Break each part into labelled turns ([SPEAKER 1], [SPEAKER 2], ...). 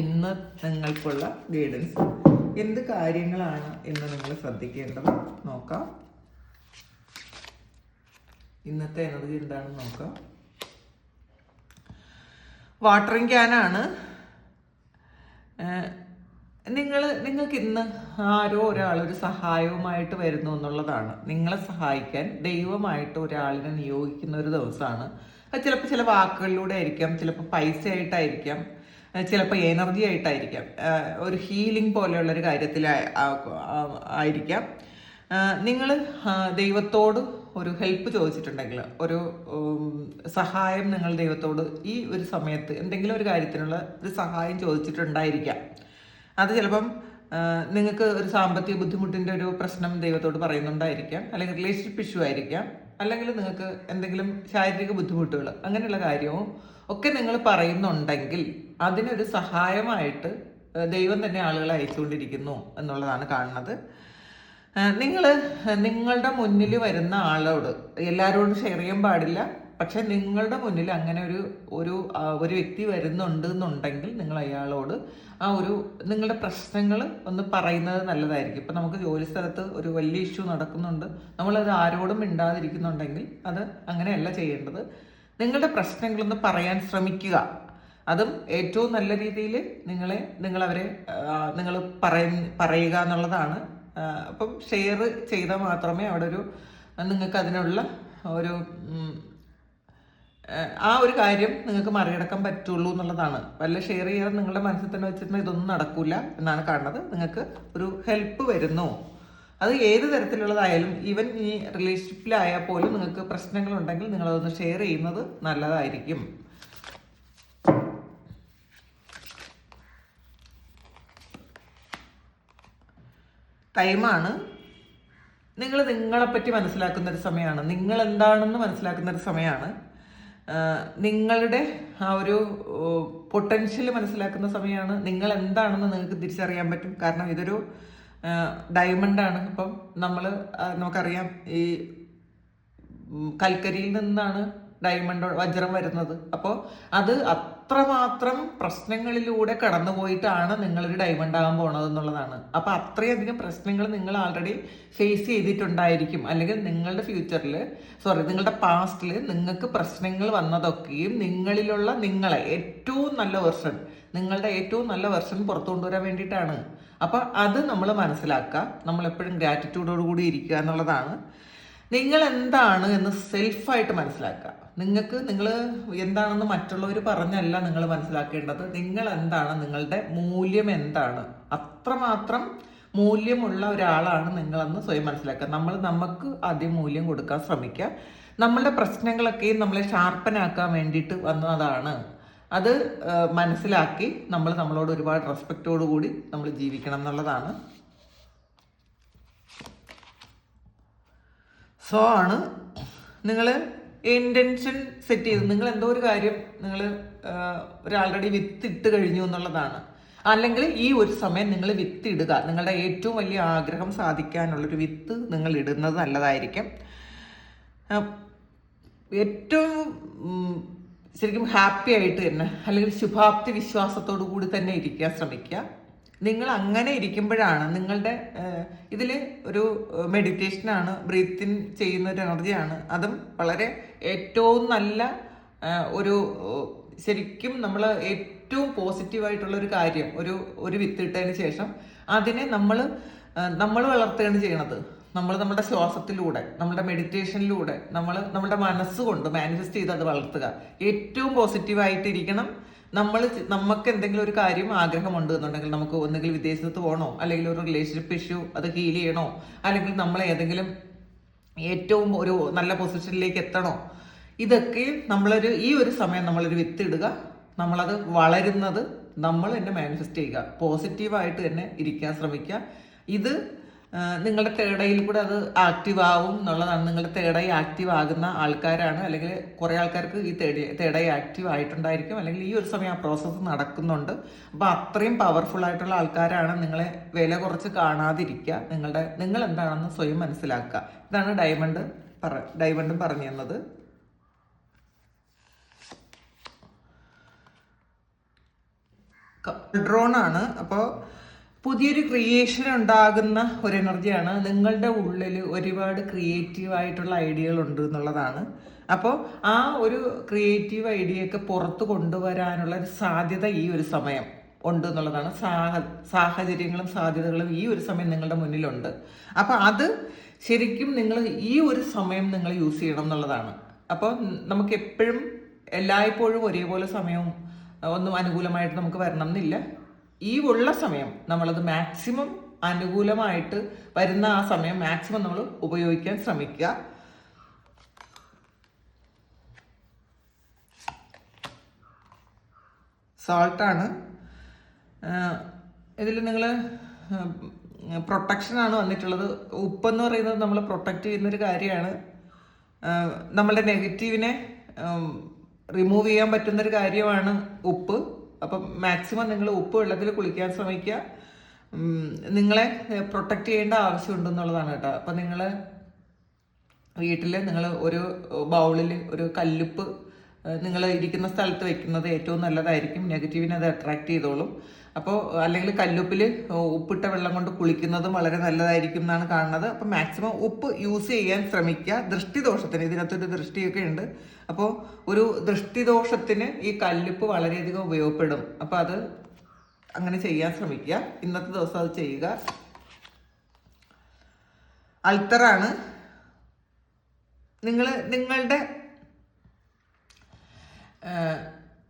[SPEAKER 1] ഇന്ന് നിങ്ങൾക്കുള്ള ഗൈഡൻസ് എന്ത് കാര്യങ്ങളാണ് ഇന്ന് നിങ്ങൾ ശ്രദ്ധിക്കേണ്ടത്? നോക്കാം. ഇന്നത്തെ എനർജി എന്താണെന്ന് നോക്കാം. വാട്ടറിങ് ക്യാനാണ് നിങ്ങൾ നിങ്ങൾക്ക് ഇന്ന് ആരോ ഒരാൾ ഒരു സഹായവുമായിട്ട് വരുന്നു എന്നുള്ളതാണ്. നിങ്ങളെ സഹായിക്കാൻ ദൈവമായിട്ട് ഒരാളിനെ നിയോഗിക്കുന്ന ഒരു ദിവസമാണ്. അത് ചിലപ്പോൾ ചില വാക്കുകളിലൂടെ ആയിരിക്കാം ചിലപ്പോൾ പൈസ ആയിട്ടായിരിക്കാം ചിലപ്പോൾ എനർജി ആയിട്ടായിരിക്കാം. ഒരു ഹീലിംഗ് പോലെയുള്ളൊരു കാര്യത്തിൽ ആയിരിക്കാം. നിങ്ങൾ ദൈവത്തോട് ഒരു ഹെൽപ്പ് ചോദിച്ചിട്ടുണ്ടെങ്കിൽ ഒരു സഹായം നിങ്ങൾ ദൈവത്തോട് ഈ ഒരു സമയത്ത് എന്തെങ്കിലും ഒരു കാര്യത്തിനുള്ള ഒരു സഹായം ചോദിച്ചിട്ടുണ്ടായിരിക്കാം. അത് ചിലപ്പം നിങ്ങൾക്ക് ഒരു സാമ്പത്തിക ബുദ്ധിമുട്ടിന്റെ ഒരു പ്രശ്നം ദൈവത്തോട് പറയുന്നുണ്ടായിരിക്കാം. അല്ലെങ്കിൽ റിലേഷൻഷിപ്പ് ഇഷ്യൂ ആയിരിക്കാം. അല്ലെങ്കിൽ നിങ്ങൾക്ക് എന്തെങ്കിലും ശാരീരിക ബുദ്ധിമുട്ടുകൾ അങ്ങനെയുള്ള കാര്യവും ഒക്കെ നിങ്ങൾ പറയുന്നുണ്ടെങ്കിൽ അതിനൊരു സഹായമായിട്ട് ദൈവം തന്നെ ആളുകളെ അയച്ചുകൊണ്ടിരിക്കുന്നു എന്നുള്ളതാണ് കാണുന്നത്. നിങ്ങൾ നിങ്ങളുടെ മുന്നിൽ വരുന്ന ആളോട് എല്ലാവരോടും ഷെയർ ചെയ്യാൻ പാടില്ല പക്ഷെ നിങ്ങളുടെ മുന്നിൽ അങ്ങനെ ഒരു ഒരു ഒരു വ്യക്തി വരുന്നുണ്ട് എന്നുണ്ടെങ്കിൽ നിങ്ങൾ അയാളോട് ആ ഒരു നിങ്ങളുടെ പ്രശ്നങ്ങൾ ഒന്ന് പറയുന്നത് നല്ലതായിരിക്കും. ഇപ്പം നമുക്ക് ജോലി സ്ഥലത്ത് ഒരു വലിയ ഇഷ്യൂ നടക്കുന്നുണ്ട്. നമ്മളത് ആരോടും മിണ്ടാതിരിക്കുന്നുണ്ടെങ്കിൽ അത് അങ്ങനെയല്ല ചെയ്യേണ്ടത്. നിങ്ങളുടെ പ്രശ്നങ്ങളൊന്ന് പറയാൻ ശ്രമിക്കുക. അതും ഏറ്റവും നല്ല രീതിയിൽ നിങ്ങളെ നിങ്ങളവരെ നിങ്ങൾ പറയ പറയുക എന്നുള്ളതാണ്. അപ്പം ഷെയർ ചെയ്താൽ മാത്രമേ അവിടെ ഒരു നിങ്ങൾക്ക് അതിനുള്ള ഒരു ആ ഒരു കാര്യം നിങ്ങൾക്ക് മറികടക്കാൻ പറ്റുള്ളൂ എന്നുള്ളതാണ്. വല്ല ഷെയർ ചെയ്യാൻ നിങ്ങളുടെ മനസ്സിൽ തന്നെ വെച്ചിട്ട് ഇതൊന്നും നടക്കില്ല എന്നാണ് കാണുന്നത്. നിങ്ങൾക്ക് ഒരു ഹെൽപ്പ് വരുന്നു. അത് ഏത് തരത്തിലുള്ളതായാലും ഈവൻ ഈ റിലേഷൻഷിപ്പിലായാൽ പോലും നിങ്ങൾക്ക് പ്രശ്നങ്ങളുണ്ടെങ്കിൽ നിങ്ങളതൊന്ന് ഷെയർ ചെയ്യുന്നത് നല്ലതായിരിക്കും. ടൈമാണ്. നിങ്ങൾ നിങ്ങളെപ്പറ്റി മനസ്സിലാക്കുന്ന ഒരു സമയമാണ്. നിങ്ങൾ എന്താണെന്ന് മനസ്സിലാക്കുന്ന ഒരു സമയമാണ് നിങ്ങളുടെ ആ ഒരു പൊട്ടൻഷ്യൽ മനസ്സിലാക്കുന്ന സമയമാണ്. നിങ്ങൾ എന്താണെന്ന് നിങ്ങൾക്ക് തിരിച്ചറിയാൻ പറ്റും. കാരണം ഇതൊരു ഡയമണ്ടാണ്. അപ്പം നമ്മൾ നമുക്കറിയാം ഈ കൽക്കരിയിൽ നിന്നാണ് ഡയമണ്ട് വജ്രം വരുന്നത്. അപ്പോൾ അത് അത്രമാത്രം പ്രശ്നങ്ങളിലൂടെ കടന്നുപോയിട്ടാണ് നിങ്ങളൊരു ഡയമണ്ട് ആകാൻ പോണത് എന്നുള്ളതാണ് അപ്പോൾ അത്രയധികം പ്രശ്നങ്ങൾ നിങ്ങൾ ആൾറെഡി ഫേസ് ചെയ്തിട്ടുണ്ടായിരിക്കും. അല്ലെങ്കിൽ നിങ്ങളുടെ ഫ്യൂച്ചറിൽ സോറി നിങ്ങളുടെ പാസ്റ്റിൽ നിങ്ങൾക്ക് പ്രശ്നങ്ങൾ വന്നതൊക്കെയും നിങ്ങളിലുള്ള നിങ്ങളെ ഏറ്റവും നല്ല വെർഷൻ നിങ്ങളുടെ ഏറ്റവും നല്ല വെർഷൻ പുറത്തു കൊണ്ടുവരാൻ വേണ്ടിയിട്ടാണ്. അപ്പോൾ അത് നമ്മൾ മനസ്സിലാക്കുക. നമ്മൾ എപ്പോഴും ഗ്രാറ്റിറ്റ്യൂഡോട് കൂടി ഇരിക്കുക എന്നുള്ളതാണ്. നിങ്ങൾ എന്താണ് എന്ന് സെൽഫായിട്ട് മനസ്സിലാക്കുക. നിങ്ങൾക്ക് നിങ്ങൾ എന്താണെന്ന് മറ്റുള്ളവർ പറഞ്ഞല്ല നിങ്ങൾ മനസ്സിലാക്കേണ്ടത്. നിങ്ങൾ എന്താണ് നിങ്ങളുടെ മൂല്യം എന്താണ്? അത്രമാത്രം മൂല്യമുള്ള ഒരാളാണ് നിങ്ങളെന്ന് സ്വയം മനസ്സിലാക്കുക. നമ്മൾ നമുക്ക് ആദ്യം മൂല്യം കൊടുക്കാൻ ശ്രമിക്കുക. നമ്മളുടെ പ്രശ്നങ്ങളൊക്കെയും നമ്മളെ ഷാർപ്പനാക്കാൻ വേണ്ടിയിട്ട് വന്നതാണ്. അത് മനസ്സിലാക്കി നമ്മൾ നമ്മളോട് ഒരുപാട് റെസ്പെക്റ്റോടു കൂടി നമ്മൾ ജീവിക്കണം എന്നുള്ളതാണ്. സോ ആണ് നിങ്ങൾ ഇന്റൻഷൻ സെറ്റ് ചെയ്ത് നിങ്ങൾ എന്തോ ഒരു കാര്യം നിങ്ങൾ ഒരു ആൾറെഡി വിത്ത് ഇട്ട് കഴിഞ്ഞു എന്നുള്ളതാണ്. അല്ലെങ്കിൽ ഈ ഒരു സമയം നിങ്ങൾ വിത്ത് ഇടുക നിങ്ങളുടെ ഏറ്റവും വലിയ ആഗ്രഹം സാധിക്കാനുള്ളൊരു വിത്ത് നിങ്ങൾ ഇടുന്നത് നല്ലതായിരിക്കും. ഏറ്റവും ശരിക്കും ഹാപ്പി ആയിട്ട് തന്നെ അല്ലെങ്കിൽ ശുഭാപ്തി വിശ്വാസത്തോടു കൂടി തന്നെ ഇരിക്കാൻ ശ്രമിക്കുക. നിങ്ങൾ അങ്ങനെ ഇരിക്കുമ്പോഴാണ് നിങ്ങളുടെ ഇതിൽ ഒരു മെഡിറ്റേഷനാണ് ബ്രീത്തിൻ ചെയ്യുന്ന ഒരു എനർജിയാണ് അതും വളരെ ഏറ്റവും നല്ല ഒരു ശരിക്കും നമ്മൾ ഏറ്റവും പോസിറ്റീവായിട്ടുള്ള ഒരു കാര്യം ഒരു ഒരു വിത്തിട്ടതിന് ശേഷം അതിനെ നമ്മൾ നമ്മൾ വളർത്തുകയാണ് ചെയ്യണത്. നമ്മൾ നമ്മുടെ ശ്വാസത്തിലൂടെ നമ്മുടെ മെഡിറ്റേഷനിലൂടെ നമ്മൾ നമ്മുടെ മനസ്സുകൊണ്ട് മാനിഫെസ്റ്റ് ചെയ്ത് അത് വളർത്തുക. ഏറ്റവും പോസിറ്റീവായിട്ട് ഇരിക്കണം നമ്മൾ നമുക്ക് എന്തെങ്കിലും ഒരു കാര്യം ആഗ്രഹമുണ്ട് എന്നുണ്ടെങ്കിൽ നമുക്ക് ഒന്നുകിൽ വിദേശത്ത് പോകണോ? അല്ലെങ്കിൽ ഒരു റിലേഷൻഷിപ്പ് ഇഷ്യൂ അത് ഹീൽ ചെയ്യണോ? അല്ലെങ്കിൽ നമ്മൾ ഏതെങ്കിലും ഏറ്റവും ഒരു നല്ല പൊസിഷനിലേക്ക് എത്തണോ? ഇതൊക്കെ നമ്മളൊരു ഈ ഒരു സമയം നമ്മളൊരു വിത്ത് ഇടുക നമ്മളത് വളരുന്നത് നമ്മൾ തന്നെ മാനിഫെസ്റ്റ് ചെയ്യുക. പോസിറ്റീവായിട്ട് തന്നെ ഇരിക്കാൻ ശ്രമിക്കുക. ഇത് നിങ്ങളുടെ തേടയിൽ കൂടെ അത് ആക്റ്റീവ് ആവും എന്നുള്ളതാണ്. നിങ്ങളുടെ തേടായി ആക്റ്റീവ് ആകുന്ന ആൾക്കാരാണ്. അല്ലെങ്കിൽ കുറേ ആൾക്കാർക്ക് ഈ തേടി തേടായി ആക്റ്റീവ് ആയിട്ടുണ്ടായിരിക്കും. അല്ലെങ്കിൽ ഈ ഒരു സമയം ആ പ്രോസസ്സ് നടക്കുന്നുണ്ട്. അപ്പോൾ അത്രയും പവർഫുൾ ആയിട്ടുള്ള ആൾക്കാരാണ്. നിങ്ങളെ വില കുറച്ച് കാണാതിരിക്കുക. നിങ്ങളുടെ നിങ്ങൾ എന്താണെന്ന് സ്വയം മനസ്സിലാക്കുക. ഇതാണ് ഡയമണ്ട് പറ ഡയമണ്ടും പറഞ്ഞു തന്നത്. ആണ്. അപ്പോൾ പുതിയൊരു ക്രിയേഷൻ ഉണ്ടാകുന്ന ഒരു എനർജിയാണ് നിങ്ങളുടെ ഉള്ളിൽ ഒരുപാട് ക്രിയേറ്റീവ് ആയിട്ടുള്ള ഐഡിയകൾ ഉണ്ട് എന്നുള്ളതാണ്. അപ്പോൾ ആ ഒരു ക്രിയേറ്റീവ് ഐഡിയയൊക്കെ പുറത്ത് കൊണ്ടുവരാനുള്ള ഒരു സാധ്യത ഈ ഒരു സമയം ഉണ്ട് എന്നുള്ളതാണ്. സാഹ സാഹചര്യങ്ങളും സാധ്യതകളും ഈ ഒരു സമയം നിങ്ങളുടെ മുന്നിലുണ്ട്. അപ്പോൾ അത് ശരിക്കും നിങ്ങൾ ഈ ഒരു സമയം നിങ്ങൾ യൂസ് ചെയ്യണം എന്നുള്ളതാണ്. അപ്പോൾ നമുക്ക് എപ്പോഴും എല്ലായ്പ്പോഴും ഒരേപോലെ സമയവും ഒന്നും അനുകൂലമായിട്ട് നമുക്ക് വരണം എന്നില്ല ഈ ഉള്ള സമയം നമ്മളത് മാക്സിമം അനുകൂലമായിട്ട് വരുന്ന ആ സമയം മാക്സിമം നമ്മൾ ഉപയോഗിക്കാൻ ശ്രമിക്കുക. സോൾട്ടാണ് ഇതിൽ നിങ്ങൾ പ്രൊട്ടക്ഷനാണ് വന്നിട്ടുള്ളത്. ഉപ്പെന്ന് പറയുന്നത് നമ്മൾ പ്രൊട്ടക്റ്റ് ചെയ്യുന്നൊരു കാര്യമാണ്. നമ്മളുടെ നെഗറ്റീവിനെ റിമൂവ് ചെയ്യാൻ പറ്റുന്നൊരു കാര്യമാണ് ഉപ്പ്. അപ്പം മാക്സിമം നിങ്ങൾ ഉപ്പ് വെള്ളത്തിൽ കുളിക്കാൻ ശ്രമിക്കുക. നിങ്ങളെ പ്രൊട്ടക്റ്റ് ചെയ്യേണ്ട ആവശ്യമുണ്ടെന്നുള്ളതാണ് കേട്ടോ. അപ്പം നിങ്ങൾ വീട്ടിൽ നിങ്ങൾ ഒരു ബൗളിൽ ഒരു കല്ലുപ്പ് നിങ്ങൾ ഇരിക്കുന്ന സ്ഥലത്ത് വെക്കുന്നത് ഏറ്റവും നല്ലതായിരിക്കും. നെഗറ്റീവിനെ അത് അട്രാക്ട് ചെയ്തോളും. അപ്പോൾ അല്ലെങ്കിൽ കല്ലുപ്പിൽ ഉപ്പിട്ട വെള്ളം കൊണ്ട് കുളിക്കുന്നതും വളരെ നല്ലതായിരിക്കും എന്നാണ് കാണുന്നത്. അപ്പോൾ മാക്സിമം ഉപ്പ് യൂസ് ചെയ്യാൻ ശ്രമിക്കുക. ദൃഷ്ടിദോഷത്തിന് ഇതിനകത്തൊരു ദൃഷ്ടിയൊക്കെ ഉണ്ട്. അപ്പോൾ ഒരു ദൃഷ്ടിദോഷത്തിന് ഈ കല്ലുപ്പ് വളരെയധികം ഉപയോഗപ്പെടും. അപ്പോൾ അത് അങ്ങനെ ചെയ്യാൻ ശ്രമിക്കുക. ഇന്നത്തെ ദിവസം അത് ചെയ്യുക. അൾത്തറാണ്. നിങ്ങൾ നിങ്ങളുടെ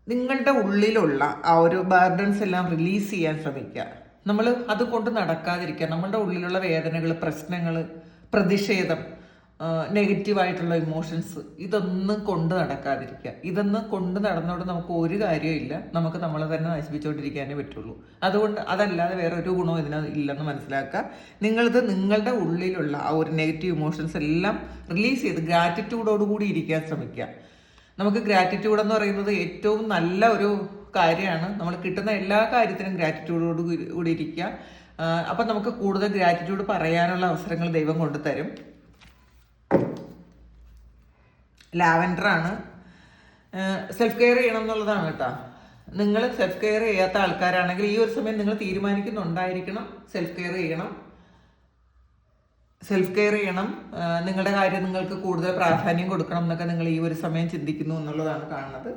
[SPEAKER 1] നിങ്ങളുടെ ഉള്ളിലുള്ള ആ ഒരു ബർഡൻസ് എല്ലാം റിലീസ് ചെയ്യാൻ ശ്രമിക്കുക. നമ്മൾ അത് കൊണ്ട് നടക്കാതിരിക്കുക. നമ്മളുടെ ഉള്ളിലുള്ള വേദനകൾ പ്രശ്നങ്ങൾ പ്രതിഷേധം നെഗറ്റീവായിട്ടുള്ള ഇമോഷൻസ് ഇതൊന്നും കൊണ്ട് നടക്കാതിരിക്കുക. ഇതൊന്നും കൊണ്ട് നടന്നുകൊണ്ട് നമുക്ക് ഒരു കാര്യമില്ല നമുക്ക് നമ്മളെ തന്നെ നശിപ്പിച്ചുകൊണ്ടിരിക്കാനേ പറ്റുള്ളൂ. അതുകൊണ്ട് അതല്ലാതെ വേറെ ഒരു ഗുണവും ഇതിന് ഇല്ലെന്ന് മനസ്സിലാക്കുക. നിങ്ങളിത് നിങ്ങളുടെ ഉള്ളിലുള്ള ആ ഒരു നെഗറ്റീവ് ഇമോഷൻസ് എല്ലാം റിലീസ് ചെയ്ത് ഗ്രാറ്റിറ്റ്യൂഡോടുകൂടി ഇരിക്കാൻ ശ്രമിക്കുക. നമുക്ക് ഗ്രാറ്റിറ്റ്യൂഡ് എന്ന് പറയുന്നത് ഏറ്റവും നല്ല ഒരു കാര്യമാണ്. നമ്മൾ കിട്ടുന്ന എല്ലാ കാര്യത്തിനും ഗ്രാറ്റിറ്റ്യൂഡോട് കൂടി ഇരിക്കുക. അപ്പം നമുക്ക് കൂടുതൽ ഗ്രാറ്റിറ്റ്യൂഡ് പറയാനുള്ള അവസരങ്ങൾ ദൈവം കൊണ്ടുതരും. ലാവൻഡർ ആണ്. സെൽഫ് കെയർ ചെയ്യണം എന്നുള്ളതാണ് കേട്ടോ. നിങ്ങൾ സെൽഫ് കെയർ ചെയ്യാത്ത ആൾക്കാരാണെങ്കിൽ ഈ ഒരു സമയം നിങ്ങൾ തീരുമാനിക്കുന്നുണ്ടായിരിക്കണം. സെൽഫ് കെയർ ചെയ്യണം. സെൽഫ് കെയർ ചെയ്യണം. നിങ്ങളുടെ കാര്യം നിങ്ങൾക്ക് കൂടുതൽ പ്രാധാന്യം കൊടുക്കണം എന്നൊക്കെ നിങ്ങൾ ഈ ഒരു സമയം ചിന്തിക്കുന്നു എന്നുള്ളതാണ് കാണുന്നത്.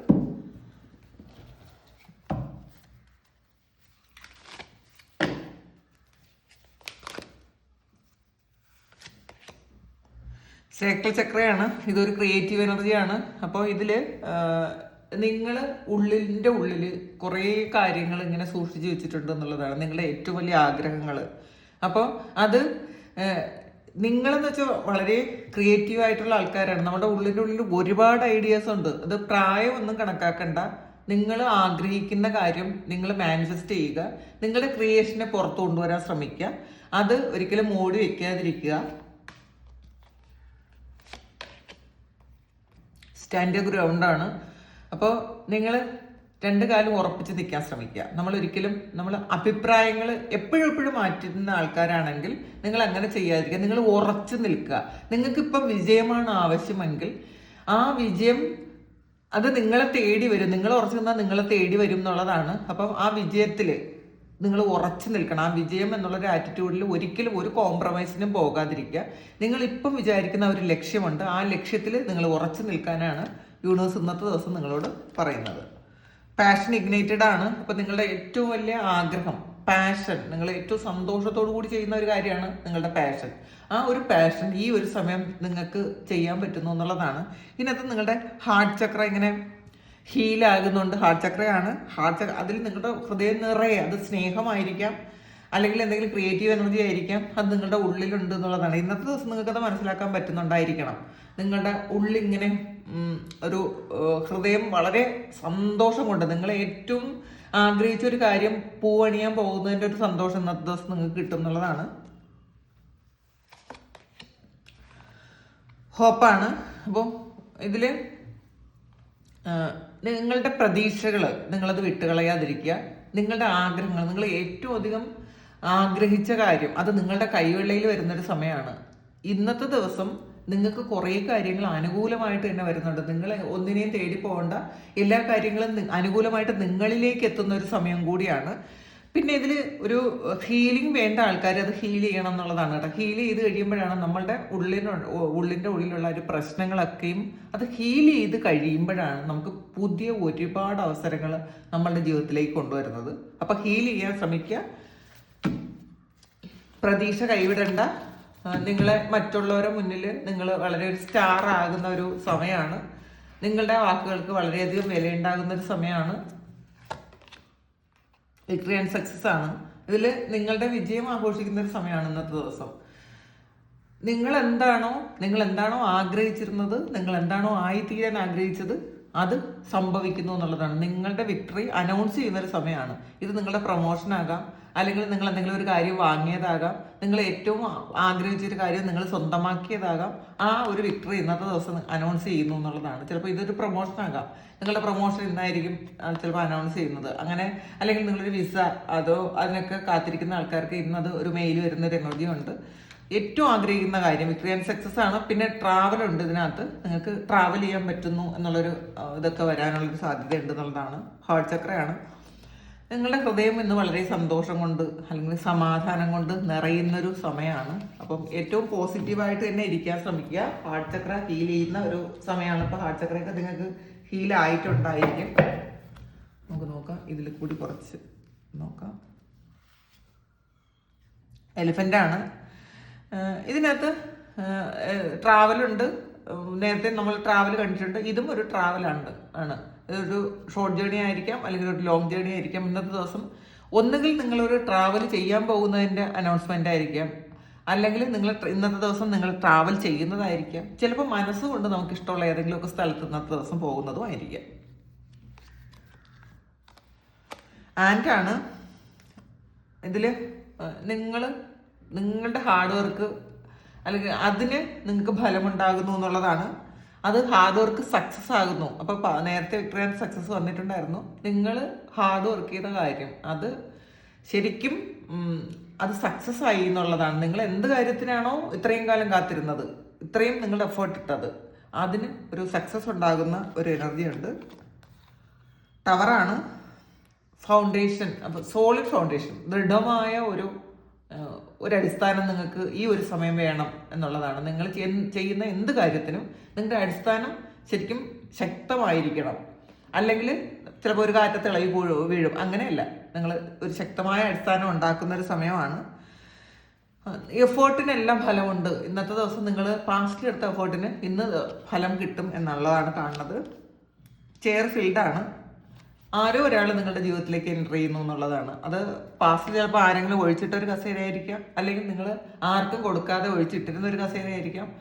[SPEAKER 1] സേക്കിൾ ചക്രയാണ് ഇതൊരു ക്രിയേറ്റീവ് എനർജിയാണ് അപ്പോൾ ഇതിൽ നിങ്ങൾ ഉള്ളിന്റെ ഉള്ളിൽ കുറേ കാര്യങ്ങൾ ഇങ്ങനെ സൂക്ഷിച്ചു വെച്ചിട്ടുണ്ട് എന്നുള്ളതാണ് നിങ്ങളുടെ ഏറ്റവും വലിയ ആഗ്രഹങ്ങൾ അപ്പോൾ അത് നിങ്ങളെന്ന് വെച്ചാൽ വളരെ ക്രിയേറ്റീവ് ആയിട്ടുള്ള ആൾക്കാരാണ്. നമ്മുടെ ഉള്ളിന്റെ ഉള്ളിൽ ഒരുപാട് ഐഡിയാസ് ഉണ്ട്. അത് പ്രായമൊന്നും കണക്കാക്കണ്ട. നിങ്ങൾ ആഗ്രഹിക്കുന്ന കാര്യം നിങ്ങൾ മാനിഫെസ്റ്റ് ചെയ്യുക. നിങ്ങളുടെ ക്രിയേഷനെ പുറത്തു കൊണ്ടുവരാൻ ശ്രമിക്കുക. അത് ഒരിക്കലും മൂടി വെക്കാതിരിക്കുക. സ്റ്റാൻഡ് ഗ്രൗണ്ടാണ് അപ്പോൾ നിങ്ങൾ രണ്ട് കാലം ഉറപ്പിച്ച് നിൽക്കാൻ ശ്രമിക്കുക. നമ്മൾ ഒരിക്കലും നമ്മൾ അഭിപ്രായങ്ങൾ എപ്പോഴും എപ്പോഴും മാറ്റുന്ന ആൾക്കാരാണെങ്കിൽ നിങ്ങൾ അങ്ങനെ ചെയ്യാതിരിക്കുക. നിങ്ങൾ ഉറച്ചു നിൽക്കുക. നിങ്ങൾക്കിപ്പം വിജയമാണ് ആവശ്യമെങ്കിൽ ആ വിജയം അത് നിങ്ങളെ തേടി വരും. നിങ്ങൾ ഉറച്ചു നിന്നാൽ നിങ്ങളെ തേടി വരും എന്നുള്ളതാണ്. അപ്പം ആ വിജയത്തിൽ നിങ്ങൾ ഉറച്ചു നിൽക്കണം. ആ വിജയം എന്നുള്ള ഒരു ആറ്റിറ്റ്യൂഡിൽ ഒരിക്കലും ഒരു കോംപ്രമൈസിനും പോകാതിരിക്കുക. നിങ്ങൾ ഇപ്പം വിചാരിക്കുന്ന ഒരു ലക്ഷ്യമുണ്ട്. ആ ലക്ഷ്യത്തിൽ നിങ്ങൾ ഉറച്ചു നിൽക്കാനാണ് യൂണിവേഴ്സ് ഇന്നത്തെ ദിവസം നിങ്ങളോട് പറയുന്നത്. പാഷൻ ഇഗ്നേറ്റഡ് ആണ്. അപ്പോൾ നിങ്ങളുടെ ഏറ്റവും വലിയ ആഗ്രഹം പാഷൻ നിങ്ങൾ ഏറ്റവും സന്തോഷത്തോടു കൂടി ചെയ്യുന്ന ഒരു കാര്യമാണ് നിങ്ങളുടെ പാഷൻ ആ ഒരു പാഷൻ ഈ ഒരു സമയം നിങ്ങൾക്ക് ചെയ്യാൻ പറ്റുന്നു എന്നുള്ളതാണ്. ഇതിനകത്ത് നിങ്ങളുടെ ഹാർട്ട് ചക്ര ഇങ്ങനെ ഹീലാകുന്നുണ്ട് ഹാർട്ട് ചക്രയാണ് ഹാർട്ട് ചക്ര അതിൽ നിങ്ങളുടെ ഹൃദയം നിറയെ അത് സ്നേഹമായിരിക്കാം. അല്ലെങ്കിൽ എന്തെങ്കിലും ക്രിയേറ്റീവ് എനർജി ആയിരിക്കാം. അത് നിങ്ങളുടെ ഉള്ളിലുണ്ട് എന്നുള്ളതാണ്. ഇന്നത്തെ ദിവസം നിങ്ങൾക്ക് അത് മനസ്സിലാക്കാൻ പറ്റുന്നുണ്ടായിരിക്കണം. നിങ്ങളുടെ ഉള്ളിങ്ങനെ ഒരു ഹൃദയം വളരെ സന്തോഷം കൊണ്ട് നിങ്ങൾ ഏറ്റവും ആഗ്രഹിച്ച ഒരു കാര്യം പൂവണിയാൻ പോകുന്നതിന്റെ ഒരു സന്തോഷം ഇന്നത്തെ ദിവസം നിങ്ങൾക്ക് കിട്ടും എന്നുള്ളതാണ്. ഹോപ്പാണ്. അപ്പോൾ ഇതിൽ നിങ്ങളുടെ പ്രതീക്ഷകൾ നിങ്ങളത് വിട്ടുകളയാതിരിക്കുക. നിങ്ങളുടെ ആഗ്രഹങ്ങൾ നിങ്ങൾ ഏറ്റവും അധികം ആഗ്രഹിച്ച കാര്യം അത് നിങ്ങളുടെ കൈവെള്ളയിൽ വരുന്നൊരു സമയമാണ്. ഇന്നത്തെ ദിവസം നിങ്ങൾക്ക് കുറേ കാര്യങ്ങൾ അനുകൂലമായിട്ട് തന്നെ വരുന്നുണ്ട്. നിങ്ങൾ ഒന്നിനെയും തേടി പോകേണ്ട. എല്ലാ കാര്യങ്ങളും അനുകൂലമായിട്ട് നിങ്ങളിലേക്ക് എത്തുന്ന ഒരു സമയം കൂടിയാണ്. പിന്നെ ഇതിൽ ഒരു ഹീലിംഗ് വേണ്ട ആൾക്കാർ അത് ഹീൽ ചെയ്യണം എന്നുള്ളതാണ് കേട്ടോ. ഹീൽ ചെയ്ത് കഴിയുമ്പോഴാണ് നമ്മളുടെ ഉള്ളിന് ഉള്ളിന്റെ ഉള്ളിലുള്ള ഒരു പ്രശ്നങ്ങളൊക്കെയും അത് ഹീൽ ചെയ്ത് കഴിയുമ്പോഴാണ് നമുക്ക് പുതിയ ഒരുപാട് അവസരങ്ങൾ നമ്മളുടെ ജീവിതത്തിലേക്ക് കൊണ്ടുവരുന്നത്. അപ്പം ഹീൽ ചെയ്യാൻ ശ്രമിക്കുക. പ്രതീക്ഷ കൈവിടണ്ട. നിങ്ങളെ മറ്റുള്ളവരുടെ മുന്നിൽ നിങ്ങൾ വളരെ ഒരു സ്റ്റാർ ആകുന്ന ഒരു സമയമാണ്. നിങ്ങളുടെ വാക്കുകൾക്ക് വളരെയധികം വിലയുണ്ടാകുന്ന ഒരു സമയമാണ്. വിക്ടറി ആൻഡ് സക്സസ് ആണ്. ഇതിൽ നിങ്ങളുടെ വിജയം ആഘോഷിക്കുന്ന ഒരു സമയമാണ് ഇന്നത്തെ ദിവസം. നിങ്ങൾ എന്താണോ നിങ്ങൾ എന്താണോ ആഗ്രഹിച്ചിരുന്നത് നിങ്ങൾ എന്താണോ ആയിത്തീരാൻ ആഗ്രഹിച്ചത് അത് സംഭവിക്കുന്നു എന്നുള്ളതാണ്. നിങ്ങളുടെ വിക്ടറി അനൗൺസ് ചെയ്യുന്ന ഒരു സമയമാണ്. ഇത് നിങ്ങളുടെ പ്രൊമോഷൻ ആകാം. അല്ലെങ്കിൽ നിങ്ങൾ എന്തെങ്കിലും ഒരു കാര്യം വാങ്ങിയതാകാം നിങ്ങൾ ഏറ്റവും ആഗ്രഹിച്ചൊരു കാര്യം നിങ്ങൾ സ്വന്തമാക്കിയതാകാം ആ ഒരു വിക്ടറി ഇന്നത്തെ ദിവസം അനൗൺസ് ചെയ്യുന്നു എന്നുള്ളതാണ്. ചിലപ്പോൾ ഇതൊരു പ്രൊമോഷൻ ആകാം. നിങ്ങളുടെ പ്രൊമോഷൻ ഇന്നായിരിക്കും ചിലപ്പോൾ അനൗൺസ് ചെയ്യുന്നത്. അങ്ങനെ അല്ലെങ്കിൽ നിങ്ങളൊരു വിസ അതോ അതിനൊക്കെ കാത്തിരിക്കുന്ന ആൾക്കാർക്ക് ഇന്നത് ഒരു മെയിൽ വരുന്ന ഒരു എനർജി ഉണ്ട്. ഏറ്റവും ആഗ്രഹിക്കുന്ന കാര്യം വിക്ടറി ആൻഡ് സക്സസ് ആണ്. പിന്നെ ട്രാവൽ ഉണ്ട് ഇതിനകത്ത്. നിങ്ങൾക്ക് ട്രാവൽ ചെയ്യാൻ പറ്റുന്നു എന്നുള്ളൊരു ഇതൊക്കെ വരാനുള്ളൊരു സാധ്യത ഉണ്ട് എന്നുള്ളതാണ്. ഹാർട്ട് ചക്രയാണ്. നിങ്ങളുടെ ഹൃദയം ഇന്ന് വളരെ സന്തോഷം കൊണ്ട് അല്ലെങ്കിൽ സമാധാനം കൊണ്ട് നിറയുന്നൊരു സമയമാണ്. അപ്പം ഏറ്റവും പോസിറ്റീവായിട്ട് തന്നെ ഇരിക്കാൻ ശ്രമിക്കുക. ഹാർട്ട് ചക്ര ഹീൽ ചെയ്യുന്ന ഒരു സമയമാണ്. ഇപ്പോൾ ഹാർട്ട് ചക്രയൊക്കെ നിങ്ങൾക്ക് ഹീൽ ആയിട്ടുണ്ടായിരിക്കും. നമുക്ക് നോക്കാം. ഇതിൽ കൂടി കുറച്ച് നോക്കാം. എലിഫന്റ് ആണ്. ആഹ് ഇതിനകത്ത് ട്രാവലുണ്ട് നേരത്തെ നമ്മൾ ട്രാവൽ കണ്ടിട്ടുണ്ട്. ഇതും ഒരു ട്രാവലാണ് ആണ്. ഇതൊരു ഷോർട്ട് ജേണി ആയിരിക്കാം അല്ലെങ്കിൽ ഒരു ലോങ് ജേണി ആയിരിക്കാം. ഇന്നത്തെ ദിവസം ഒന്നുകിൽ നിങ്ങളൊരു ട്രാവൽ ചെയ്യാൻ പോകുന്നതിന്റെ അനൗൺസ്മെന്റ് ആയിരിക്കാം. അല്ലെങ്കിൽ നിങ്ങൾ ഇന്നത്തെ ദിവസം നിങ്ങൾ ട്രാവൽ ചെയ്യുന്നതായിരിക്കാം. ചിലപ്പോൾ മനസ്സുകൊണ്ട് നമുക്ക് ഇഷ്ടമുള്ള ഏതെങ്കിലുമൊക്കെ സ്ഥലത്ത് ഇന്നത്തെ ദിവസം പോകുന്നതും ആയിരിക്കാം. ആൻഡാണ് ഇതിൽ നിങ്ങൾ നിങ്ങളുടെ ഹാർഡ് വർക്ക് അല്ലെങ്കിൽ അതിന് നിങ്ങൾക്ക് ഫലമുണ്ടാകുന്നു എന്നുള്ളതാണ് അത് ഹാർഡ് വർക്ക് സക്സസ് ആകുന്നു അപ്പോൾ നേരത്തെ വിക്ടോറിയ സക്സസ് വന്നിട്ടുണ്ടായിരുന്നു. നിങ്ങൾ ഹാർഡ് വർക്ക് ചെയ്ത കാര്യം അത് ശരിക്കും അത് സക്സസ് ആയി എന്നുള്ളതാണ്. നിങ്ങൾ എന്ത് കാര്യത്തിനാണോ ഇത്രയും കാലം കാത്തിരുന്നത് ഇത്രയും നിങ്ങൾ എഫേർട്ട് ഇട്ടത് അതിന് ഒരു സക്സസ് ഉണ്ടാകുന്ന ഒരു എനർജി ഉണ്ട്. ടവറാണ് ഫൗണ്ടേഷൻ അപ്പോൾ സോളിഡ് ഫൗണ്ടേഷൻ ദൃഢമായ ഒരു ആ, ഒരു അടിസ്ഥാനം നിങ്ങൾക്ക് ഈ ഒരു സമയം വേണം എന്നുള്ളതാണ്. നിങ്ങൾ ചെയ്യുന്ന എന്ത് കാര്യത്തിനും നിങ്ങളുടെ അടിസ്ഥാനം ശരിക്കും ശക്തമായിരിക്കണം. അല്ലെങ്കിൽ ചിലപ്പോൾ ഒരു കാറ്റ തിളയി വീഴും വീഴും. അങ്ങനെയല്ല. നിങ്ങൾ ഒരു ശക്തമായ അടിസ്ഥാനം ഉണ്ടാക്കുന്ന ഒരു സമയമാണ്. എഫേർട്ടിനെല്ലാം ഫലമുണ്ട്. ഇന്നത്തെ ദിവസം നിങ്ങൾ പാസ്റ്റിൽ എടുത്ത എഫേർട്ടിന് ഇന്ന് ഫലം കിട്ടും എന്നുള്ളതാണ് കാണുന്നത്. ചെയർ ഫീൽഡാണ്. ആരോ ഒരാൾ നിങ്ങളുടെ ജീവിതത്തിലേക്ക് എന്റർ ചെയ്യുന്നു എന്നുള്ളതാണ്. അത് പാസ്റ്റ് ചിലപ്പോൾ ആരെങ്കിലും ഒഴിച്ചിട്ട ഒരു കസേരയായിരിക്കാം. അല്ലെങ്കിൽ നിങ്ങൾ ആർക്കും കൊടുക്കാതെ ഒഴിച്ചിട്ടിരുന്ന ഒരു കസേരയായിരിക്കാം.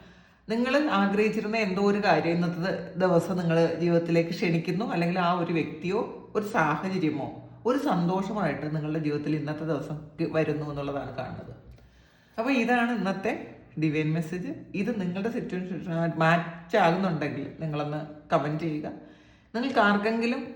[SPEAKER 1] നിങ്ങൾ ആഗ്രഹിച്ചിരുന്ന എന്തോ ഒരു കാര്യം ഇന്നത്തെ ദിവസം നിങ്ങൾ ജീവിതത്തിലേക്ക് ക്ഷണിക്കുന്നു. അല്ലെങ്കിൽ ആ ഒരു വ്യക്തിയോ ഒരു സാഹചര്യമോ ഒരു സന്തോഷമായിട്ട് നിങ്ങളുടെ ജീവിതത്തിൽ ഇന്നത്തെ ദിവസം വരുന്നു എന്നുള്ളതാണ് കാണുന്നത്. അപ്പോൾ ഇതാണ് ഇന്നത്തെ ഡിവൈൻ മെസ്സേജ് ഇത് നിങ്ങളുടെ സിറ്റുവേഷൻ മാച്ച് ആകുന്നുണ്ടെങ്കിൽ നിങ്ങളൊന്ന് കമന്റ് ചെയ്യുക. നിങ്ങൾക്ക് ആർക്കെങ്കിലും